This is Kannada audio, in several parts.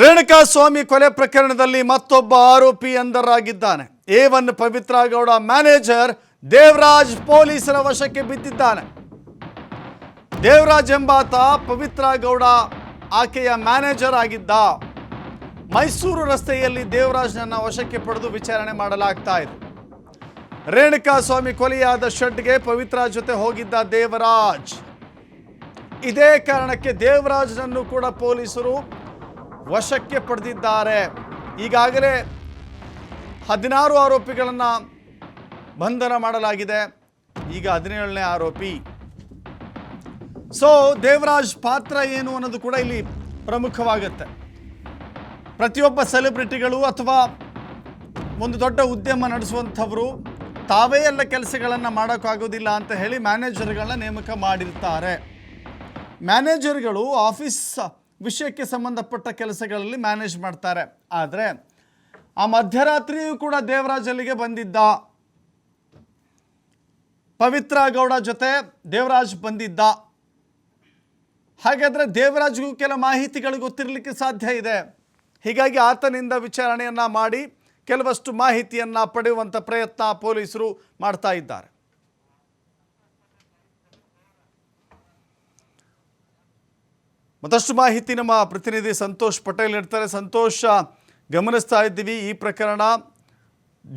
ರೇಣುಕಾ ಸ್ವಾಮಿ ಕೊಲೆ ಪ್ರಕರಣದಲ್ಲಿ ಮತ್ತೊಬ್ಬ ಆರೋಪಿ ಎಂದರಾಗಿದ್ದಾನೆ A one Pavithra Gowda manager Devaraj ಪೊಲೀಸರ ವಶಕ್ಕೆ ಬಿದ್ದಿದ್ದಾನೆ. ದೇವರಾಜ್ ಎಂಬಾತ ಪವಿತ್ರ ಗೌಡ ಆಕೆಯ ಮ್ಯಾನೇಜರ್ ಆಗಿದ್ದ. ಮೈಸೂರು ರಸ್ತೆಯಲ್ಲಿ ದೇವರಾಜ್ನನ್ನ ವಶಕ್ಕೆ ಪಡೆದು ವಿಚಾರಣೆ ಮಾಡಲಾಗ್ತಾ ಇದೆ. ರೇಣುಕಾ ಸ್ವಾಮಿ ಕೊಲೆಯಾದ ಶೆಡ್ಗೆ ಪವಿತ್ರ ಜೊತೆ ಹೋಗಿದ್ದ ದೇವರಾಜ್. ಇದೇ ಕಾರಣಕ್ಕೆ ದೇವರಾಜ್ನನ್ನು ಕೂಡ ಪೊಲೀಸರು ವಶಕ್ಕೆ ಪಡೆದಿದ್ದಾರೆ. ಈಗಾಗಲೇ ಹದಿನಾರು ಆರೋಪಿಗಳನ್ನು ಬಂಧನ ಮಾಡಲಾಗಿದೆ. ಈಗ ಹದಿನೇಳನೇ ಆರೋಪಿ. ಸೊ ದೇವರಾಜ್ ಪಾತ್ರ ಏನು ಅನ್ನೋದು ಕೂಡ ಇಲ್ಲಿ ಪ್ರಮುಖವಾಗುತ್ತೆ. ಪ್ರತಿಯೊಬ್ಬ ಸೆಲೆಬ್ರಿಟಿಗಳು ಅಥವಾ ಒಂದು ದೊಡ್ಡ ಉದ್ಯಮ ನಡೆಸುವಂಥವರು ತಾವೇ ಎಲ್ಲ ಕೆಲಸಗಳನ್ನು ಮಾಡೋಕ್ಕಾಗೋದಿಲ್ಲ ಅಂತ ಹೇಳಿ ಮ್ಯಾನೇಜರ್ಗಳನ್ನ ನೇಮಕ ಮಾಡಿರ್ತಾರೆ. ಮ್ಯಾನೇಜರ್ಗಳು ಆಫೀಸ್ ವಿಷಯಕ್ಕೆ ಸಂಬಂಧಪಟ್ಟ ಕೆಲಸಗಳಲ್ಲಿ ಮ್ಯಾನೇಜ್ ಮಾಡ್ತಾರೆ. ಆದರೆ, ಆ ಮಧ್ಯರಾತ್ರಿಯೂ ಕೂಡ ದೇವರಾಜ್ ಅಲ್ಲಿಗೆ ಬಂದಿದ್ದ. ಪವಿತ್ರ ಗೌಡ ಜೊತೆ ದೇವರಾಜ್ ಬಂದಿದ್ದ. ಹಾಗಾದರೆ ದೇವರಾಜ್ಗೂ ಕೆಲ ಮಾಹಿತಿಗಳು ಗೊತ್ತಿರಲಿಕ್ಕೆ ಸಾಧ್ಯ ಇದೆ. ಹೀಗಾಗಿ ಆತನಿಂದ ವಿಚಾರಣೆಯನ್ನು ಮಾಡಿ, ಕೆಲವಷ್ಟು ಮಾಹಿತಿಯನ್ನು ಪಡೆಯುವಂಥ ಪ್ರಯತ್ನ ಪೊಲೀಸರು ಮಾಡ್ತಾ ಇದ್ದಾರೆ. ಮತ್ತಷ್ಟು ಮಾಹಿತಿ ನಮ್ಮ ಪ್ರತಿನಿಧಿ ಸಂತೋಷ್ ಪಟೇಲ್ ಇರ್ತಾರೆ ಸಂತೋಷ ಗಮನಿಸ್ತಾ ಇದ್ದೀವಿ. ಈ ಪ್ರಕರಣ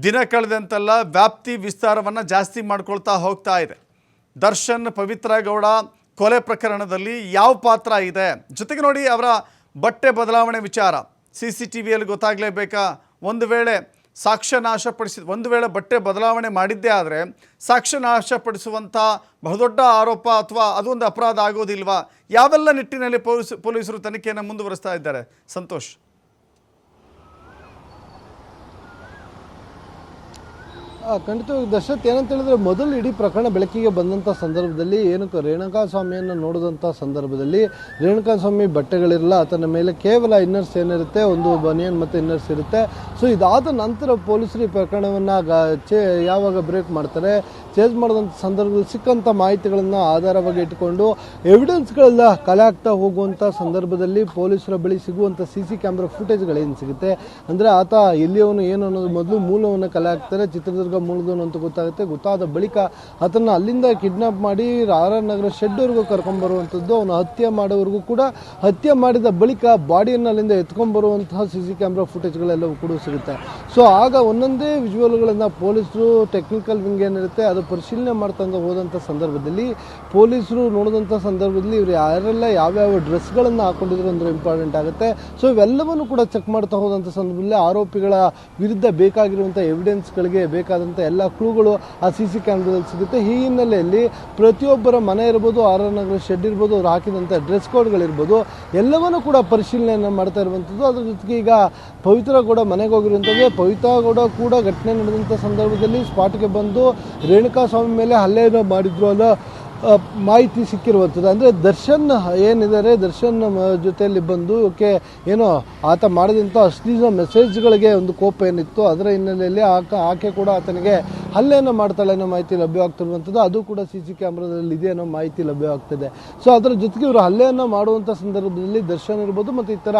ದಿನ ಕಳೆದಂತೆಲ್ಲ ವ್ಯಾಪ್ತಿ ವಿಸ್ತಾರವನ್ನು ಜಾಸ್ತಿ ಮಾಡ್ಕೊಳ್ತಾ ಹೋಗ್ತಾ ಇದೆ. ದರ್ಶನ್, ಪವಿತ್ರ ಗೌಡ ಕೊಲೆ ಪ್ರಕರಣದಲ್ಲಿ ಯಾವ ಪಾತ್ರ ಇದೆ? ಜೊತೆಗೆ ನೋಡಿ ಅವರ ಬಟ್ಟೆ ಬದಲಾವಣೆ ವಿಚಾರ. ಸಿ ಸಿ ಟಿ ವಿಯಲ್ಲಿ ಗೊತ್ತಾಗಲೇಬೇಕಾ? ಒಂದು ವೇಳೆ ಸಾಕ್ಷ್ಯ ನಾಶಪಡಿಸಿದ ಒಂದು ವೇಳೆ ಬಟ್ಟೆ ಬದಲಾವಣೆ ಮಾಡಿದ್ದೇ ಆದರೆ ಸಾಕ್ಷ್ಯ ನಾಶಪಡಿಸುವಂಥ ಬಹುದೊಡ್ಡ ಆರೋಪ ಅಥವಾ ಅದೊಂದು ಅಪರಾಧ ಆಗೋದಿಲ್ವಾ? ಯಾವೆಲ್ಲ ನಿಟ್ಟಿನಲ್ಲಿ ಪೊಲೀಸ್, ಪೊಲೀಸರು ತನಿಖೆಯನ್ನು ಮುಂದುವರಿಸ್ತಾ ಇದ್ದಾರೆ? ಸಂತೋಷ್. ಖಂಡಿತವಾಗಿ ದಶರಥ್ ಏನಂತ ಹೇಳಿದ್ರೆ ಮೊದಲು ಇಡೀ ಪ್ರಕರಣ ಬೆಳಕಿಗೆ ಬಂದಂಥ ಸಂದರ್ಭದಲ್ಲಿ ಏನಕ್ಕೆ ರೇಣುಕಾ ಸ್ವಾಮಿಯನ್ನು ನೋಡಿದಂಥ ಸಂದರ್ಭದಲ್ಲಿ ರೇಣುಕಾ ಸ್ವಾಮಿ ಬಟ್ಟೆಗಳಿರಲ್ಲ, ಆತನ ಮೇಲೆ ಕೇವಲ ಇನ್ನರ್ಸ್ ಏನಿರುತ್ತೆ, ಒಂದು ಬನಿಯನ್ ಮತ್ತು ಇನ್ನರ್ಸ್ ಇರುತ್ತೆ. ಸೊ ಇದಾದ ನಂತರ ಪೊಲೀಸರು ಈ ಪ್ರಕರಣವನ್ನು ಚೇ ಯಾವಾಗ ಬ್ರೇಕ್ ಮಾಡ್ತಾರೆ, ಚೇಂಜ್ ಮಾಡಿದಂಥ ಸಂದರ್ಭದಲ್ಲಿ ಸಿಕ್ಕಂಥ ಮಾಹಿತಿಗಳನ್ನು ಆಧಾರವಾಗಿ ಇಟ್ಟುಕೊಂಡು ಎವಿಡೆನ್ಸ್ಗಳೆಲ್ಲ ಕಲೆ ಆಗ್ತಾ ಹೋಗುವಂಥ ಸಂದರ್ಭದಲ್ಲಿ ಪೊಲೀಸರ ಬಳಿ ಸಿಗುವಂಥ ಸಿ ಸಿ ಕ್ಯಾಮ್ರಾ ಏನು ಸಿಗುತ್ತೆ? ಅಂದರೆ ಆತ ಎಲ್ಲಿಯವನು ಏನು ಅನ್ನೋದು ಮೊದಲು ಮೂಲವನ್ನು ಕಲೆ ಹಾಕ್ತಾರೆ, ಚಿತ್ರದುರ್ಗ ಮೂಲದವನು ಅಂತ ಗೊತ್ತಾಗುತ್ತೆ. ಗೊತ್ತಾದ ಬಳಿಕ ಆತನ ಅಲ್ಲಿಂದ ಕಿಡ್ನಾಪ್ ಮಾಡಿ ಆರ್ ಆರ್ ನಗರ ಶೆಡ್ವರೆಗೂ ಕರ್ಕೊಂಡ್ಬರುವಂಥದ್ದು ಅವನು ಹತ್ಯೆ ಮಾಡೋವರೆಗೂ ಕೂಡ ಹತ್ಯೆ ಮಾಡಿದ ಬಳಿಕ ಬಾಡಿಯನ್ನು ಅಲ್ಲಿಂದ ಎತ್ಕೊಂಡ್ಬರುವಂತಹ ಸಿ ಸಿ ಕ್ಯಾಮ್ರಾ ಫುಟೇಜ್ಗಳೆಲ್ಲವೂ ಕೂಡ ಸಿಗುತ್ತೆ. ಸೊ, ಆಗ ಒಂದೊಂದೇ ವಿಜುವಲ್ಗಳನ್ನು ಪೊಲೀಸರು ಟೆಕ್ನಿಕಲ್ ವಿಂಗ್ ಏನಿರುತ್ತೆ ಅದು ಪರಿಶೀಲನೆ ಮಾಡ್ತಾ ಹೋದಂಥ ಸಂದರ್ಭದಲ್ಲಿ ಪೊಲೀಸರು ನೋಡಿದಂಥ ಸಂದರ್ಭದಲ್ಲಿ ಇವರು ಯಾರೆಲ್ಲ ಯಾವ್ಯಾವ ಡ್ರೆಸ್ಗಳನ್ನು ಹಾಕೊಂಡಿದ್ರು ಅಂದ್ರೆ ಇಂಪಾರ್ಟೆಂಟ್ ಆಗುತ್ತೆ. ಸೊ, ಇವೆಲ್ಲವನ್ನು ಕೂಡ ಚೆಕ್ ಮಾಡ್ತಾ ಹೋದಂಥ ಸಂದರ್ಭದಲ್ಲಿ ಆರೋಪಿಗಳ ವಿರುದ್ಧ ಬೇಕಾಗಿರುವಂಥ ಎವಿಡೆನ್ಸ್ಗಳಿಗೆ ಬೇಕಾದಂಥ ಎಲ್ಲ ಕ್ಲೂಗಳು ಆ ಸಿ ಸಿ ಕ್ಯಾಮ್ರಾದಲ್ಲಿ ಸಿಗುತ್ತೆ. ಈ ಹಿನ್ನೆಲೆಯಲ್ಲಿ ಪ್ರತಿಯೊಬ್ಬರ ಮನೆ ಇರ್ಬೋದು ಆರ್ ಆರ್ ನಗರ ಶೆಡ್ ಇರ್ಬೋದು ಅವ್ರು ಹಾಕಿದಂಥ ಡ್ರೆಸ್ ಕೋಡ್ಗಳಿರ್ಬೋದು ಎಲ್ಲವನ್ನೂ ಕೂಡ ಪರಿಶೀಲನೆಯನ್ನು ಮಾಡ್ತಾ ಇರುವಂಥದ್ದು ಅದ್ರ ಜೊತೆಗೆ ಈಗ ಪವಿತ್ರ ಗೌಡ ಮನೆಗೆ ಹೋಗಿರುವಂಥದ್ದು ಪವಿತ್ರ ಗೌಡ ಕೂಡ ಘಟನೆ ನಡೆದಂಥ ಸಂದರ್ಭದಲ್ಲಿ ಸ್ಪಾಟ್ಗೆ ಬಂದು ರೇಣುಕಾ ಸ್ವಾಮಿ ಮೇಲೆ ಹಲ್ಲೆಯನ್ನು ಮಾಡಿದ್ರು ಆ, ಮಾಹಿತಿ ಸಿಕ್ಕಿರುವಂಥದ್ದು. ಅಂದರೆ ದರ್ಶನ್ ಏನಿದ್ದಾರೆ, ದರ್ಶನ್ ಜೊತೆಯಲ್ಲಿ ಬಂದು ಓಕೆ, ಏನೋ ಆತ ಮಾಡಿದಂಥ ಅಶ್ಲೀಲ ಮೆಸೇಜ್ಗಳಿಗೆ ಒಂದು ಕೋಪ ಏನಿತ್ತು ಅದರ ಹಿನ್ನೆಲೆಯಲ್ಲಿ ಆಕ, ಆಕೆ ಕೂಡ ಆತನಿಗೆ ಹಲ್ಲೆಯನ್ನು ಮಾಡ್ತಾಳೆ ಅನ್ನೋ ಮಾಹಿತಿ ಲಭ್ಯವಾಗ್ತಿರುವಂಥದ್ದು ಅದು ಕೂಡ ಸಿ ಸಿ ಕ್ಯಾಮ್ರಾದಲ್ಲಿ ಇದೆ ಅನ್ನೋ ಮಾಹಿತಿ ಲಭ್ಯವಾಗ್ತಿದೆ ಸೊ, ಅದರ ಜೊತೆಗೆ ಇವರು ಹಲ್ಲೆಯನ್ನು ಮಾಡುವಂಥ ಸಂದರ್ಭದಲ್ಲಿ ದರ್ಶನ್ ಇರ್ಬೋದು ಮತ್ತು ಇತರ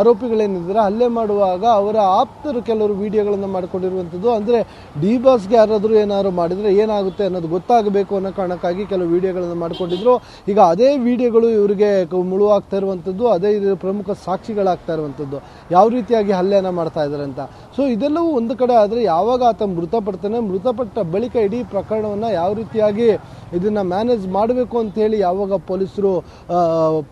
ಆರೋಪಿಗಳೇನಿದ್ದಾರೆ, ಹಲ್ಲೆ ಮಾಡುವಾಗ ಅವರ ಆಪ್ತರು ಕೆಲವರು ವಿಡಿಯೋಗಳನ್ನು ಮಾಡಿಕೊಂಡಿರುವಂಥದ್ದು. ಅಂದರೆ ಡಿ ಬಾಸ್ಗೆ ಯಾರಾದರೂ ಏನಾದರೂ ಮಾಡಿದರೆ ಏನಾಗುತ್ತೆ ಅನ್ನೋದು ಗೊತ್ತಾಗಬೇಕು ಅನ್ನೋ ಕಾರಣಕ್ಕಾಗಿ ಕೆಲವು ವಿಡಿಯೋಗಳನ್ನು ಮಾಡಿಕೊಂಡಿದ್ರು. ಈಗ ಅದೇ ವಿಡಿಯೋಗಳು ಇವರಿಗೆ ಮುಳುವಾಗ್ತಾ ಇರುವಂಥದ್ದು ಅದೇ ಪ್ರಮುಖ ಸಾಕ್ಷಿಗಳಾಗ್ತಾ ಇರುವಂಥದ್ದು ಯಾವ ರೀತಿಯಾಗಿ ಹಲ್ಲೆಯನ್ನು ಮಾಡ್ತಾ ಇದ್ದಾರೆ ಅಂತ. ಸೊ ಇದೆಲ್ಲವೂ ಒಂದು ಕಡೆ ಆದರೆ ಯಾವಾಗ ಆತ ಮೃತಪಡ್ತಾನೆ, ಮೃತಪಟ್ಟ ಬಳಿಕ ಇಡೀ ಪ್ರಕರಣವನ್ನು ಯಾವ ರೀತಿಯಾಗಿ ಇದನ್ನು ಮ್ಯಾನೇಜ್ ಮಾಡಬೇಕು ಅಂತೇಳಿ ಯಾವಾಗ ಪೊಲೀಸರು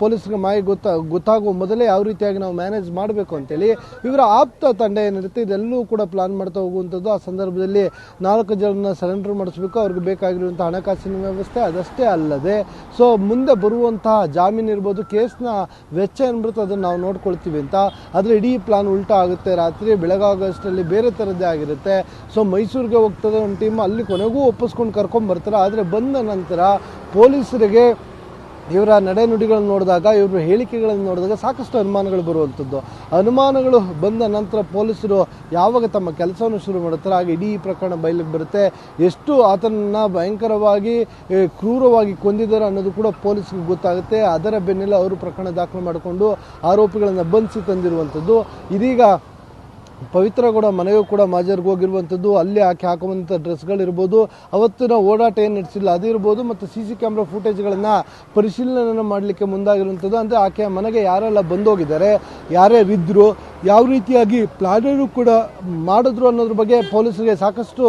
ಪೊಲೀಸ್ಗೆ ಮಾಹಿತಿ ಗೊತ್ತಾ, ಗೊತ್ತಾಗುವ ಮೊದಲೇ ಯಾವ ರೀತಿಯಾಗಿ ನಾವು ಮ್ಯಾನೇಜ್ ಮಾಡಬೇಕು ಅಂತೇಳಿ ಇವರ ಆಪ್ತ ತಂಡ ಏನಿರುತ್ತೆ, ಇದೆಲ್ಲವೂ ಕೂಡ ಪ್ಲಾನ್ ಮಾಡ್ತಾ ಹೋಗುವಂಥದ್ದು. ಆ ಸಂದರ್ಭದಲ್ಲಿ ನಾಲ್ಕು ಜನರನ್ನ ಸರೆಂಡರ್ ಮಾಡಿಸ್ಬೇಕು. ಅವ್ರಿಗೆ ಬೇಕಾಗಿರುವಂಥ ಹಣಕಾಸಿನ ವ್ಯವಸ್ಥೆ ಅದಷ್ಟೇ ಅಲ್ಲದೆ ಸೊ ಮುಂದೆ ಬರುವಂತಹ ಜಾಮೀನು ಇರ್ಬೋದು ಕೇಸ್ನ ವೆಚ್ಚ ಏನ್ಬಿಡುತ್ತೆ ಅದನ್ನು ನಾವು ನೋಡ್ಕೊಳ್ತೀವಿ ಅಂತ. ಆದರೆ ಇಡೀ ಪ್ಲಾನ್ ಉಲ್ಟಾ ಆಗುತ್ತೆ. ರಾತ್ರಿ ಬೆಳಗಾಗೋಷ್ಟರಲ್ಲಿ ಬೇರೆ ಥರದ್ದೇ ಆಗಿರುತ್ತೆ. ಸೊ ಮೈಸೂರಿಗೆ ಹೋಗ್ತದೆ ಒಂದು ಟೀಮ್ ಅಲ್ಲಿ ಕೊನೆಗೂ ಒಪ್ಪಿಸ್ಕೊಂಡು ಕರ್ಕೊಂಡ್ ಬರ್ತಾರೆ. ಆದರೆ ಬಂದ ನಂತರ ಪೊಲೀಸರಿಗೆ ಇವರ ನಡೆನುಡಿಗಳನ್ನು ನೋಡಿದಾಗ, ಇವ್ರ ಹೇಳಿಕೆಗಳನ್ನು ನೋಡಿದಾಗ ಸಾಕಷ್ಟು ಅನುಮಾನಗಳು ಬರುವಂಥದ್ದು. ಅನುಮಾನಗಳು ಬಂದ ನಂತರ ಪೊಲೀಸರು ಯಾವಾಗ ತಮ್ಮ ಕೆಲಸವನ್ನು ಶುರು ಮಾಡುತ್ತಾರೆ ಆಗ ಇಡೀ ಪ್ರಕರಣ ಬಯಲಿಗೆ ಬರುತ್ತೆ. ಎಷ್ಟು ಆತನನ್ನು ಭಯಂಕರವಾಗಿ ಕ್ರೂರವಾಗಿ ಕೊಂದಿದ್ದಾರೆ ಅನ್ನೋದು ಕೂಡ ಪೊಲೀಸ್ಗೆ ಗೊತ್ತಾಗುತ್ತೆ. ಅದರ ಬೆನ್ನೆಲ್ಲ ಅವರು ಪ್ರಕರಣ ದಾಖಲು ಮಾಡಿಕೊಂಡು ಆರೋಪಿಗಳನ್ನು ಬಂಧಿಸಿ ತಂದಿರುವಂಥದ್ದು. ಇದೀಗ ಪವಿತ್ರ ಕೂಡ ಮನೆಗೂ ಕೂಡ ಮಾಜರ್ಗೆ ಹೋಗಿರುವಂಥದ್ದು, ಅಲ್ಲಿ ಆಕೆ ಹಾಕುವಂಥ ಡ್ರೆಸ್ಗಳಿರ್ಬೋದು, ಅವತ್ತಿನ ಓಡಾಟ ಏನು ನಡೆಸಿಲ್ಲ ಅದಿರ್ಬೋದು ಮತ್ತು ಸಿ ಸಿ ಕ್ಯಾಮ್ರಾ ಫುಟೇಜ್ಗಳನ್ನು ಪರಿಶೀಲನೆ ಮಾಡಲಿಕ್ಕೆ ಮುಂದಾಗಿರುವಂಥದ್ದು. ಅಂದರೆ ಆಕೆಯ ಮನೆಗೆ ಯಾರೆಲ್ಲ ಬಂದೋಗಿದ್ದಾರೆ ಯಾರ್ಯಾರಿದ್ದರು ಯಾವ ರೀತಿಯಾಗಿ ಪ್ಲಾನರು ಕೂಡ ಮಾಡಿದ್ರು ಅನ್ನೋದ್ರ ಬಗ್ಗೆ ಪೊಲೀಸರಿಗೆ ಸಾಕಷ್ಟು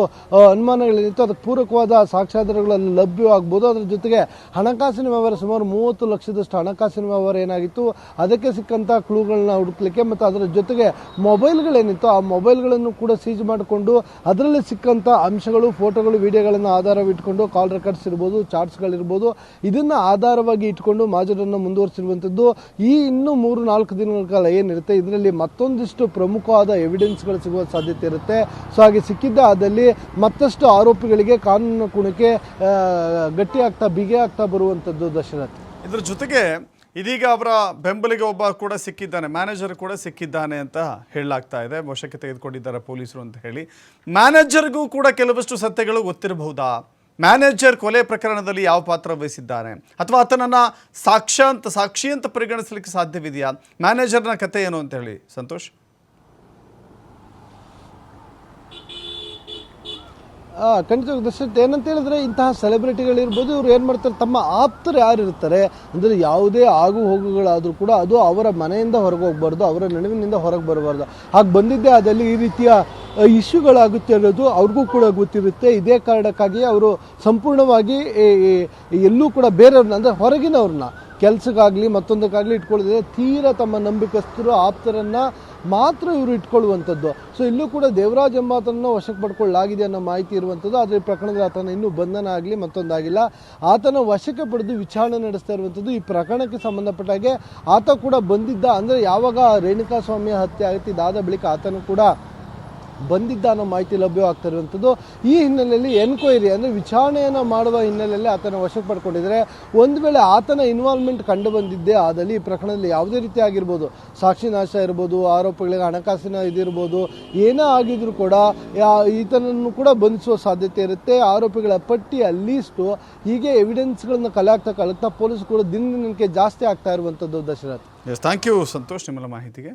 ಅನುಮಾನಗಳಿತ್ತು ಅದಕ್ಕೆ ಪೂರಕವಾದ ಸಾಕ್ಷ್ಯಾಧಾರಗಳಲ್ಲಿ ಲಭ್ಯವಾಗ್ಬೋದು ಅದರ ಜೊತೆಗೆ ಹಣಕಾಸಿನ ವ್ಯವಹಾರ ಸುಮಾರು ಮೂವತ್ತು ಲಕ್ಷದಷ್ಟು ಹಣಕಾಸಿನ ವ್ಯವಹಾರ ಏನಾಗಿತ್ತು, ಅದಕ್ಕೆ ಸಿಕ್ಕಂಥ ಕ್ಲೂಗಳನ್ನ ಹುಡುಕ್ಲಿಕ್ಕೆ ಮತ್ತು ಅದರ ಜೊತೆಗೆ ಮೊಬೈಲ್ಗಳೇನಿತ್ತು ಆ ಮೊಬೈಲ್ಗಳನ್ನು ಕೂಡ ಸೀಜ್ ಮಾಡಿಕೊಂಡು ಅದರಲ್ಲಿ ಸಿಕ್ಕಂಥ ಅಂಶಗಳು, ಫೋಟೋಗಳು, ವಿಡಿಯೋಗಳನ್ನು ಆಧಾರವಿಟ್ಕೊಂಡು ಕಾಲ್ ರೆಕಾರ್ಡ್ಸ್ ಇರ್ಬೋದು, ಚಾರ್ಟ್ಸ್ಗಳಿರ್ಬೋದು, ಇದನ್ನು ಆಧಾರವಾಗಿ ಇಟ್ಕೊಂಡು ಮಾಜರನ್ನು ಮುಂದುವರಿಸಿರುವಂಥದ್ದು. ಈ ಇನ್ನೂ ಮೂರು ನಾಲ್ಕು ದಿನಗಳ ಕಾಲ ಏನಿರುತ್ತೆ, ಇದರಲ್ಲಿ ಮತ್ತೊಂದಿಷ್ಟು ಪ್ರಮುಖವಾದ ಎವಿಡೆನ್ಸ್ಗಳು ಸಿಗುವ ಸಾಧ್ಯತೆ ಇರುತ್ತೆ. ಸೊ ಹಾಗೆ ಸಿಕ್ಕಿದ್ದ ಆದಲ್ಲಿ ಮತ್ತಷ್ಟು ಆರೋಪಿಗಳಿಗೆ ಕಾನೂನು ಕುಣಿಕೆ ಗಟ್ಟಿ ಆಗ್ತಾ ಬಿಗಿ ಆಗ್ತಾ ಬರುವಂಥದ್ದು ದಶರಥ್ ಇದ್ರ ಜೊತೆಗೆ ಇದೀಗ ಅವರ ಬೆಂಬಲಿಗೆ ಒಬ್ಬ ಕೂಡ ಸಿಕ್ಕಿದ್ದಾನೆ ಮ್ಯಾನೇಜರ್ ಕೂಡ ಸಿಕ್ಕಿದ್ದಾನೆ ಅಂತ ಹೇಳಲಾಗ್ತಾ ಇದೆ. ವಶಕ್ಕೆ ತೆಗೆದುಕೊಂಡಿದ್ದಾರೆ ಪೊಲೀಸರು ಅಂತ ಹೇಳಿ. ಮ್ಯಾನೇಜರ್ಗೂ ಕೂಡ ಕೆಲವಷ್ಟು ಸತ್ಯಗಳು ಗೊತ್ತಿರಬಹುದಾ? ಮ್ಯಾನೇಜರ್ ಕೊಲೆ ಪ್ರಕರಣದಲ್ಲಿ ಯಾವ ಪಾತ್ರ ವಹಿಸಿದ್ದಾನೆ ಅಥವಾ ಆತನನ್ನು ಸಾಕ್ಷ್ಯ ಅಂತ ಸಾಕ್ಷಿ ಅಂತ ಪರಿಗಣಿಸಲಿಕ್ಕೆ ಸಾಧ್ಯವಿದೆಯಾ? ಮ್ಯಾನೇಜರ್ನ ಕತೆ ಏನು ಅಂತ ಹೇಳಿ, ಸಂತೋಷ್. ಖಂಡಿತ ದರ್ಶನ್, ಏನಂತ ಹೇಳಿದ್ರೆ ಇಂತಹ ಸೆಲೆಬ್ರಿಟಿಗಳಿರ್ಬೋದು, ಇವ್ರು ಏನು ಮಾಡ್ತಾರೆ, ತಮ್ಮ ಆಪ್ತರು ಯಾರು ಇರ್ತಾರೆ ಅಂದರೆ ಯಾವುದೇ ಆಗು ಹೋಗುಗಳಾದರೂ ಕೂಡ ಅದು ಅವರ ಮನೆಯಿಂದ ಹೊರಗೆ ಹೋಗ್ಬಾರ್ದು, ಅವರ ನಡುವಿನಿಂದ ಹೊರಗೆ ಬರಬಾರ್ದು. ಹಾಗೆ ಬಂದಿದ್ದೇ ಅದಲ್ಲಿ ಈ ರೀತಿಯ ಇಶ್ಯೂಗಳಾಗುತ್ತೆ ಅನ್ನೋದು ಅವ್ರಿಗೂ ಕೂಡ ಗೊತ್ತಿರುತ್ತೆ. ಇದೇ ಕಾರಣಕ್ಕಾಗಿ ಅವರು ಸಂಪೂರ್ಣವಾಗಿ ಎಲ್ಲೂ ಕೂಡ ಬೇರೆಯವ್ರನ್ನ, ಅಂದರೆ ಹೊರಗಿನವ್ರನ್ನ ಕೆಲಸಕ್ಕಾಗಲಿ ಮತ್ತೊಂದಕ್ಕಾಗಲಿ ಇಟ್ಕೊಳ್ಳೋದಿದೆ. ತೀರಾ ತಮ್ಮ ನಂಬಿಕಸ್ಥರು, ಆಪ್ತರನ್ನು ಮಾತ್ರ ಇವರು ಇಟ್ಕೊಳ್ಳುವಂಥದ್ದು. ಸೊ ಇಲ್ಲೂ ಕೂಡ ದೇವರಾಜ್ ಎಂಬಾತನನ್ನು ವಶಕ್ಕೆ ಪಡ್ಕೊಳ್ಳಲಾಗಿದೆ ಅನ್ನೋ ಮಾಹಿತಿ ಇರುವಂಥದ್ದು. ಆದರೆ ಈ ಪ್ರಕರಣದಲ್ಲಿ ಆತನ ಇನ್ನೂ ಬಂಧನ ಆಗಲಿ ಮತ್ತೊಂದಾಗಿಲ್ಲ. ಆತನ ವಶಕ್ಕೆ ಪಡೆದು ವಿಚಾರಣೆ ನಡೆಸ್ತಾ ಇರುವಂಥದ್ದು ಈ ಪ್ರಕರಣಕ್ಕೆ ಸಂಬಂಧಪಟ್ಟ ಹಾಗೆ ಆತ ಕೂಡ ಬಂದಿದ್ದ, ಅಂದರೆ ಯಾವಾಗ ರೇಣುಕಾ ಸ್ವಾಮಿಯ ಹತ್ಯೆ ಆಗುತ್ತೆ ಇದಾದ ಬಳಿಕ ಆತನು ಕೂಡ ಬಂದಿದ್ದ ಅನ್ನೋ ಮಾಹಿತಿ ಲಭ್ಯವಾಗ್ತಾ ಇರುವಂಥದ್ದು. ಈ ಹಿನ್ನೆಲೆಯಲ್ಲಿ ಎನ್ಕ್ವೈರಿ ಅಂದರೆ ವಿಚಾರಣೆಯನ್ನು ಮಾಡುವ ಹಿನ್ನೆಲೆಯಲ್ಲಿ ಆತನ ವಶಕ್ಕೆ ಪಡ್ಕೊಂಡಿದ್ದಾರೆ. ಒಂದು ವೇಳೆ ಆತನ ಇನ್ವಾಲ್ವ್ಮೆಂಟ್ ಕಂಡು ಬಂದಿದ್ದೇ ಆದಲ್ಲಿ ಈ ಪ್ರಕರಣದಲ್ಲಿ ಯಾವುದೇ ರೀತಿ ಆಗಿರ್ಬೋದು. ಸಾಕ್ಷಿ ನಾಶ ಇರ್ಬೋದು, ಆರೋಪಗಳಿಗೆ ಹಣಕಾಸಿನ ಇದಿರ್ಬೋದು ಏನೇ ಆಗಿದ್ರು ಕೂಡ ಈತನನ್ನು ಕೂಡ ಬಂಧಿಸುವ ಸಾಧ್ಯತೆ ಇರುತ್ತೆ. ಆರೋಪಿಗಳ ಪಟ್ಟಿ ಲೀಸ್ಟು ಹೀಗೆ ಎವಿಡೆನ್ಸ್ಗಳನ್ನು ಕಲೆ ಆಗ್ತಾ ಕಲೆಕ್ತಾ ಪೊಲೀಸ್ ಕೂಡ ದಿನ ದಿನಕ್ಕೆ ಜಾಸ್ತಿ ಆಗ್ತಾ ಇರುವಂಥದ್ದು ದಶರಥ್. ಥ್ಯಾಂಕ್ ಯು ಸಂತೋಷ್, ನಿಮ್ಮೆಲ್ಲ ಮಾಹಿತಿಗೆ.